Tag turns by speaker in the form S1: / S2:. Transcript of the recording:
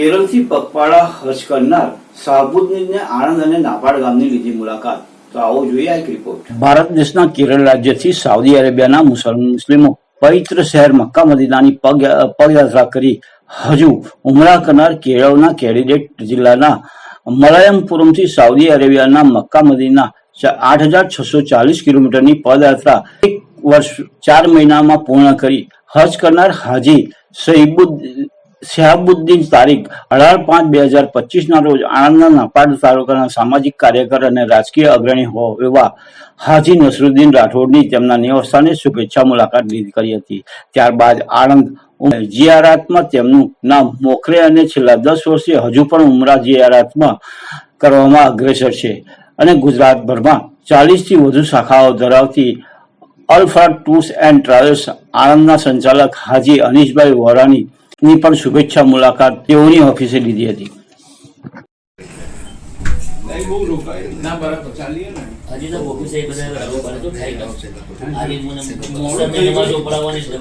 S1: કેરળથી પગપાળા હજ કરનાર શાહબુદ્દીનને આણંદ અને નાપાડ ગામની લીધી મુલાકાત. તો આવો જોઈએ એક રિપોર્ટ ભારત દેશના કેરળ રાજ્યથી સાઉદી અરેબિયાના મુસ્લિમો પવિત્ર શહેર મક્કા મદીનાની પગ, પગયાત્રા કરી હજુ ઉમરા કરનાર કેરળના કેડિડેટ જિલ્લાના મલયમપુરમથી સાઉદી અરેબિયાના મક્કા મદીના આઠ હજાર છસો ચાલીસ કિલોમીટરની પદયાત્રા એક વર્ષ, ચાર મહિનામાં પૂર્ણ કરી હજ કરનાર હાજી સહીબુદ શહાબુદ્દીન તારીખ, અઢાર પાંચ બે હજાર પચીસ ના રોજ આણંદના નાપાડ તાલુકાના સામાજિક કાર્યકર અને રાજકીય અગ્રણી હો એવા હાજી નસરુદ્દીન રાઠોડની તેમના નિવાસસ્થાને શુભેચ્છા મુલાકાત લીધી કરી હતી. ત્યારબાદ આણંદ જીઆરાતમાં તેમનું નામ મોખરે અને છેલ્લા દસ વર્ષથી હજુ પણ ઉમરા જીઆરાતમાં કરવામાં અગ્રેસર છે અને ગુજરાતભરમાં ચાલીસથી વધુ શાખાઓ ધરાવતી અલ્ફા ટૂર્સ એન્ડ ટ્રાવેલ્સ આણંદના સંચાલક હાજી અનીશભાઈ વોરાની ની પણ શુભેચ્છા મુલાકાત તેઓની ઓફિસે લીધી હતી.
S2: ના બરાબર ચાલીએ ને.
S3: હજી તો